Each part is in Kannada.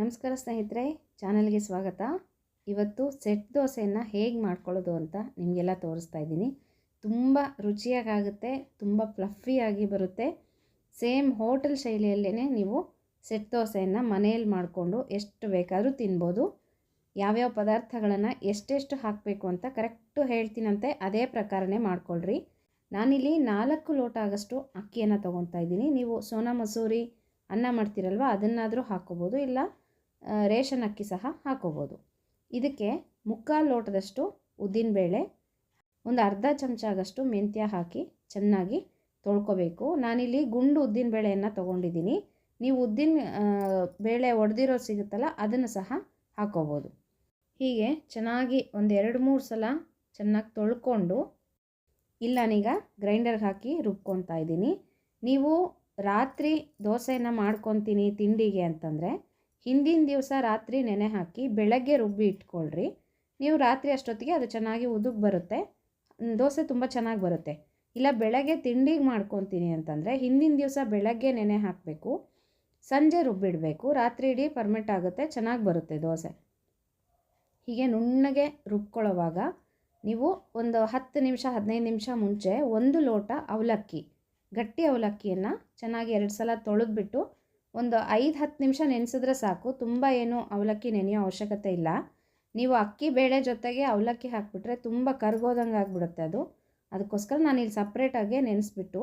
ನಮಸ್ಕಾರ ಸ್ನೇಹಿತರೆ, ಚಾನಲ್ಗೆ ಸ್ವಾಗತ. ಇವತ್ತು ಸೆಟ್ ದೋಸೆಯನ್ನು ಹೇಗೆ ಮಾಡ್ಕೊಳ್ಳೋದು ಅಂತ ನಿಮಗೆಲ್ಲ ತೋರಿಸ್ತಾ ಇದ್ದೀನಿ. ತುಂಬ ರುಚಿಯಾಗುತ್ತೆ ತುಂಬ ಫ್ಲಫಿಯಾಗಿ ಬರುತ್ತೆ. ಸೇಮ್ ಹೋಟೆಲ್ ಶೈಲಿಯಲ್ಲೇ ನೀವು ಸೆಟ್ ದೋಸೆಯನ್ನು ಮನೆಯಲ್ಲಿ ಮಾಡಿಕೊಂಡು ಎಷ್ಟು ಬೇಕಾದರೂ ತಿನ್ಬೋದು. ಯಾವ್ಯಾವ ಪದಾರ್ಥಗಳನ್ನು ಎಷ್ಟೆಷ್ಟು ಹಾಕಬೇಕು ಅಂತ ಕರೆಕ್ಟು ಹೇಳ್ತೀನಂತೆ, ಅದೇ ಪ್ರಕಾರನೇ ಮಾಡ್ಕೊಳ್ರಿ. ನಾನಿಲ್ಲಿ ನಾಲ್ಕು ಲೋಟ ಆಗಷ್ಟು ಅಕ್ಕಿಯನ್ನು ತೊಗೊತಾ ಇದ್ದೀನಿ. ನೀವು ಸೋನಾ ಮಸೂರಿ, ಅನ್ನ ಮಾಡ್ತೀರಲ್ವ, ಅದನ್ನಾದರೂ ಹಾಕ್ಕೋಬೋದು. ಇಲ್ಲ ರೇಷನ್ ಅಕ್ಕಿ ಸಹ ಹಾಕೋಬೋದು. ಇದಕ್ಕೆ ಮುಕ್ಕಾಲು ಲೋಟದಷ್ಟು ಉದ್ದಿನಬೇಳೆ ಒಂದು ಅರ್ಧ ಚಮಚ ಆಗಷ್ಟು ಮೆಂತ್ಯ ಹಾಕಿ ಚೆನ್ನಾಗಿ ತೊಳ್ಕೊಬೇಕು. ನಾನಿಲ್ಲಿ ಗುಂಡು ಉದ್ದಿನಬೇಳೆಯನ್ನು ತೊಗೊಂಡಿದ್ದೀನಿ. ನೀವು ಉದ್ದಿನ ಬೇಳೆ ಒಡೆದಿರೋ ಸಿಗುತ್ತಲ್ಲ, ಅದನ್ನು ಸಹ ಹಾಕೋಬೋದು. ಹೀಗೆ ಚೆನ್ನಾಗಿ ಒಂದು ಎರಡು ಮೂರು ಸಲ ಚೆನ್ನಾಗಿ ತೊಳ್ಕೊಂಡು, ಇಲ್ಲ ನಾನೀಗ ಗ್ರೈಂಡರ್ಗೆ ಹಾಕಿ ರುಬ್ಕೊತಾ ಇದ್ದೀನಿ. ನೀವು ರಾತ್ರಿ ದೋಸೆಯನ್ನು ಮಾಡ್ಕೊತೀನಿ ತಿಂಡಿಗೆ ಅಂತಂದರೆ ಹಿಂದಿನ ದಿವಸ ರಾತ್ರಿ ನೆನೆ ಹಾಕಿ ಬೆಳಗ್ಗೆ ರುಬ್ಬಿ ಇಟ್ಕೊಳ್ರಿ. ನೀವು ರಾತ್ರಿ ಅಷ್ಟೊತ್ತಿಗೆ ಅದು ಚೆನ್ನಾಗಿ ಉದುಕ್ ಬರುತ್ತೆ. ದೋಸೆ ತುಂಬ ಚೆನ್ನಾಗಿ ಬರುತ್ತೆ. ಇಲ್ಲ ಬೆಳಗ್ಗೆ ತಿಂಡಿಗೆ ಮಾಡ್ಕೊತೀನಿ ಅಂತಂದರೆ ಹಿಂದಿನ ದಿವಸ ಬೆಳಗ್ಗೆ ನೆನೆ ಹಾಕಬೇಕು. ಸಂಜೆ ರುಬ್ಬಿಡಬೇಕು. ರಾತ್ರಿ ಇಡೀ ಪರ್ಮಿಟ್ ಆಗುತ್ತೆ, ಚೆನ್ನಾಗಿ ಬರುತ್ತೆ ದೋಸೆ. ಹೀಗೆ ನುಣ್ಣಗೆ ರುಬ್ಕೊಳ್ಳೋವಾಗ ನೀವು ಒಂದು ಹತ್ತು ನಿಮಿಷ, ಹದಿನೈದು ನಿಮಿಷ ಮುಂಚೆ ಒಂದು ಲೋಟ ಅವಲಕ್ಕಿ, ಗಟ್ಟಿ ಅವಲಕ್ಕಿಯನ್ನು ಚೆನ್ನಾಗಿ ಎರಡು ಸಲ ತೊಳೆದ್ಬಿಟ್ಟು ಒಂದು ಐದು ಹತ್ತು ನಿಮಿಷ ನೆನೆಸಿದ್ರೆ ಸಾಕು. ತುಂಬ ಏನು ಅವಲಕ್ಕಿ ನೆನೆಯೋ ಅವಶ್ಯಕತೆ ಇಲ್ಲ. ನೀವು ಅಕ್ಕಿ ಬೇಳೆ ಜೊತೆಗೆ ಅವಲಕ್ಕಿ ಹಾಕಿಬಿಟ್ರೆ ತುಂಬ ಕರ್ಗೋದಂಗೆ ಆಗಿಬಿಡುತ್ತೆ ಅದು. ಅದಕ್ಕೋಸ್ಕರ ನಾನು ಇಲ್ಲಿ ಸಪ್ರೇಟಾಗೆ ನೆನೆಸ್ಬಿಟ್ಟು,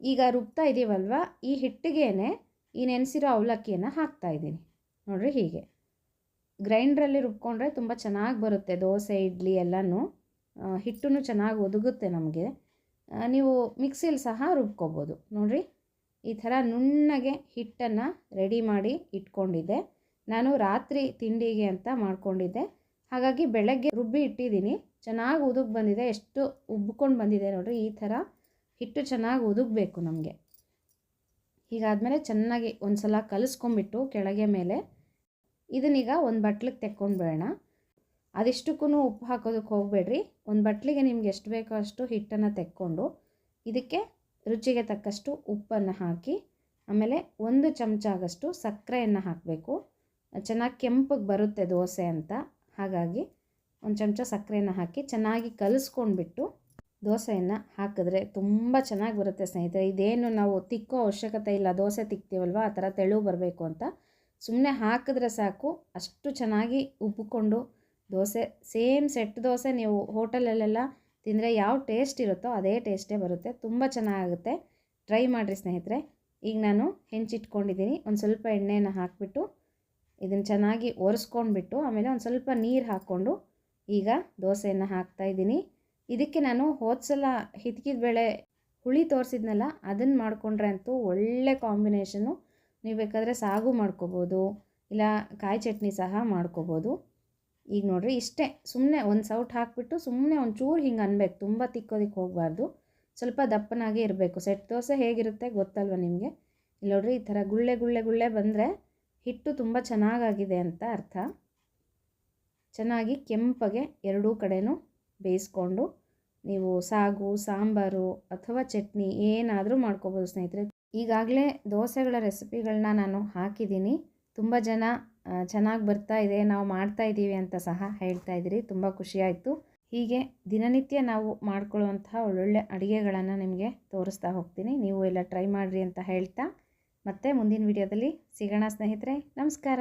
ಈಗ ರುಬ್ತಾ ಇದ್ದೀವಲ್ವ ಈ ಹಿಟ್ಟಿಗೇನೆ ಈ ನೆನೆಸಿರೋ ಅವಲಕ್ಕಿಯನ್ನು ಹಾಕ್ತಾ ಇದ್ದೀನಿ. ನೋಡಿರಿ ಹೀಗೆ. ಗ್ರೈಂಡ್ರಲ್ಲಿ ರುಬ್ಕೊಂಡ್ರೆ ತುಂಬ ಚೆನ್ನಾಗಿ ಬರುತ್ತೆ ದೋಸೆ, ಇಡ್ಲಿ ಎಲ್ಲನೂ. ಹಿಟ್ಟು ಚೆನ್ನಾಗಿ ಒದಗುತ್ತೆ ನಮಗೆ. ನೀವು ಮಿಕ್ಸಿಲಿ ಸಹ ರುಬ್ಕೋಬೋದು. ನೋಡಿರಿ. ಈ ಥರ ನುಣ್ಣಗೆ ಹಿಟ್ಟನ್ನು ರೆಡಿ ಮಾಡಿ ಇಟ್ಕೊಂಡಿದ್ದೆ. ನಾನು ರಾತ್ರಿ ತಿಂಡಿಗೆ ಅಂತ ಮಾಡ್ಕೊಂಡಿದ್ದೆ. ಹಾಗಾಗಿ ಬೆಳಗ್ಗೆ ರುಬ್ಬಿ ಇಟ್ಟಿದ್ದೀನಿ. ಚೆನ್ನಾಗಿ ಉದುಗ್ ಬಂದಿದೆ. ಎಷ್ಟು ಉಬ್ಕೊಂಡು ಬಂದಿದೆ ನೋಡಿರಿ, ಈ ಥರ ಹಿಟ್ಟು ಚೆನ್ನಾಗಿ ಉದುಗಬೇಕು ನಮಗೆ. ಹೀಗಾದಮೇಲೆ ಚೆನ್ನಾಗಿ ಒಂದು ಸಲ ಕಲಿಸ್ಕೊಂಬಿಟ್ಟು ಕೆಳಗೆ ಮೇಲೆ ಇದನ್ನೀಗ ಒಂದು ಬಟ್ಲಿಗೆ ತೆಕ್ಕೊಂಡು ಬೇಡೋಣ. ಅದಿಷ್ಟಕ್ಕೂ ಉಪ್ಪು ಹಾಕೋದಕ್ಕೆ ಹೋಗಬೇಡ್ರಿ. ಒಂದು ಬಟ್ಲಿಗೆ ನಿಮ್ಗೆ ಎಷ್ಟು ಬೇಕೋ ಅಷ್ಟು ಹಿಟ್ಟನ್ನು ತೆಕ್ಕೊಂಡು ಇದಕ್ಕೆ ರುಚಿಗೆ ತಕ್ಕಷ್ಟು ಉಪ್ಪನ್ನು ಹಾಕಿ, ಆಮೇಲೆ ಒಂದು ಚಮಚ ಆಗಷ್ಟು ಸಕ್ಕರೆಯನ್ನು ಹಾಕಬೇಕು. ಚೆನ್ನಾಗಿ ಕೆಂಪಗೆ ಬರುತ್ತೆ ದೋಸೆ ಅಂತ. ಹಾಗಾಗಿ ಒಂದು ಚಮಚ ಸಕ್ಕರೆಯನ್ನು ಹಾಕಿ ಚೆನ್ನಾಗಿ ಕಲಿಸ್ಕೊಂಡ್ಬಿಟ್ಟು ದೋಸೆಯನ್ನು ಹಾಕಿದ್ರೆ ತುಂಬ ಚೆನ್ನಾಗಿ ಬರುತ್ತೆ ಸ್ನೇಹಿತರೆ. ಇದೇನು ನಾವು ತಿಕ್ಕೋ ಅವಶ್ಯಕತೆ ಇಲ್ಲ. ದೋಸೆ ತಿಕ್ತೀವಲ್ವ? ಆ ಥರ ತೆಳು ಬರಬೇಕು ಅಂತ. ಸುಮ್ಮನೆ ಹಾಕಿದ್ರೆ ಸಾಕು. ಅಷ್ಟು ಚೆನ್ನಾಗಿ ಉಬ್ಬಿಕೊಂಡು ದೋಸೆ, ಸೇಮ್ ಸೆಟ್ ದೋಸೆ ನೀವು ಹೋಟೆಲಲ್ಲೆಲ್ಲ ತಿಂದರೆ ಯಾವ ಟೇಸ್ಟ್ ಇರುತ್ತೋ ಅದೇ ಟೇಸ್ಟೇ ಬರುತ್ತೆ. ತುಂಬ ಚೆನ್ನಾಗುತ್ತೆ ಟ್ರೈ ಮಾಡಿರಿ ಸ್ನೇಹಿತರೆ. ಈಗ ನಾನು ಹೆಂಚಿಟ್ಕೊಂಡಿದ್ದೀನಿ. ಒಂದು ಸ್ವಲ್ಪ ಎಣ್ಣೆಯನ್ನು ಹಾಕಿಬಿಟ್ಟು ಇದನ್ನು ಚೆನ್ನಾಗಿ ಒರೆಸ್ಕೊಂಡ್ಬಿಟ್ಟು ಆಮೇಲೆ ಒಂದು ಸ್ವಲ್ಪ ನೀರು ಹಾಕ್ಕೊಂಡು ಈಗ ದೋಸೆಯನ್ನು ಹಾಕ್ತಾಯಿದ್ದೀನಿ ಇದಕ್ಕೆ ನಾನು ಹೋದ್ಸಲ ಹಿತ್ಕಿದ ಬೇಳೆ ಹುಳಿ ತೋರಿಸಿದ್ನಲ್ಲ ಅದನ್ನು ಮಾಡಿಕೊಂಡ್ರೆ ಅಂತೂ ಒಳ್ಳೆ ಕಾಂಬಿನೇಷನ್ನು ನೀವು ಬೇಕಾದರೆ ಸಾಗು ಮಾಡ್ಕೋಬೋದು, ಇಲ್ಲ ಕಾಯಿ ಚಟ್ನಿ ಸಹ ಮಾಡ್ಕೋಬೋದು. ಈಗ ನೋಡಿರಿ ಇಷ್ಟೇ ಸುಮ್ಮನೆ ಒಂದು ಸೌಟ್ ಹಾಕಿಬಿಟ್ಟು ಸುಮ್ಮನೆ ಒಂದು ಚೂರು ಹಿಂಗೆ ಅನ್ಬೇಕು, ತುಂಬ ತಿಕ್ಕೋದಕ್ಕೆ ಹೋಗಬಾರ್ದು. ಸ್ವಲ್ಪ ದಪ್ಪನಾಗೆ ಇರಬೇಕು. ಸೆಟ್ ದೋಸೆ ಹೇಗಿರುತ್ತೆ ಗೊತ್ತಲ್ವ ನಿಮಗೆ? ಇಲ್ಲಿ ನೋಡ್ರಿ ಈ ಥರ ಗುಳ್ಳೆ ಗುಳ್ಳೆ ಗುಳ್ಳೆ ಬಂದರೆ ಹಿಟ್ಟು ತುಂಬ ಚೆನ್ನಾಗಾಗಿದೆ ಅಂತ ಅರ್ಥ. ಚೆನ್ನಾಗಿ ಕೆಂಪಗೆ ಎರಡೂ ಕಡೆನೂ ಬೇಯಿಸ್ಕೊಂಡು ನೀವು ಸಾಗು, ಸಾಂಬಾರು ಅಥವಾ ಚಟ್ನಿ ಏನಾದರೂ ಮಾಡ್ಕೋಬೋದು ಸ್ನೇಹಿತರೆ. ಈಗಾಗಲೇ ದೋಸೆಗಳ ರೆಸಿಪಿಗಳನ್ನ ನಾನು ಹಾಕಿದ್ದೀನಿ. ತುಂಬ ಜನ ಚೆನ್ನಾಗಿ ಬರ್ತಾ ಇದೆ, ನಾವು ಮಾಡ್ತಾ ಇದ್ದೀವಿ ಅಂತ ಸಹ ಹೇಳ್ತಾ ಇದ್ದೀರಿ ತುಂಬ ಖುಷಿಯಾಯಿತು ಹೀಗೆ ದಿನನಿತ್ಯ ನಾವು ಮಾಡ್ಕೊಳ್ಳುವಂತಹ ಒಳ್ಳೊಳ್ಳೆ ಅಡುಗೆಗಳನ್ನು ನಿಮಗೆ ತೋರಿಸ್ತಾ ಹೋಗ್ತೀನಿ. ನೀವು ಎಲ್ಲ ಟ್ರೈ ಮಾಡಿರಿ ಅಂತ ಹೇಳ್ತಾ. ಮತ್ತೆ ಮುಂದಿನ ವಿಡಿಯೋದಲ್ಲಿ ಸಿಗೋಣ ಸ್ನೇಹಿತರೆ. ನಮಸ್ಕಾರ.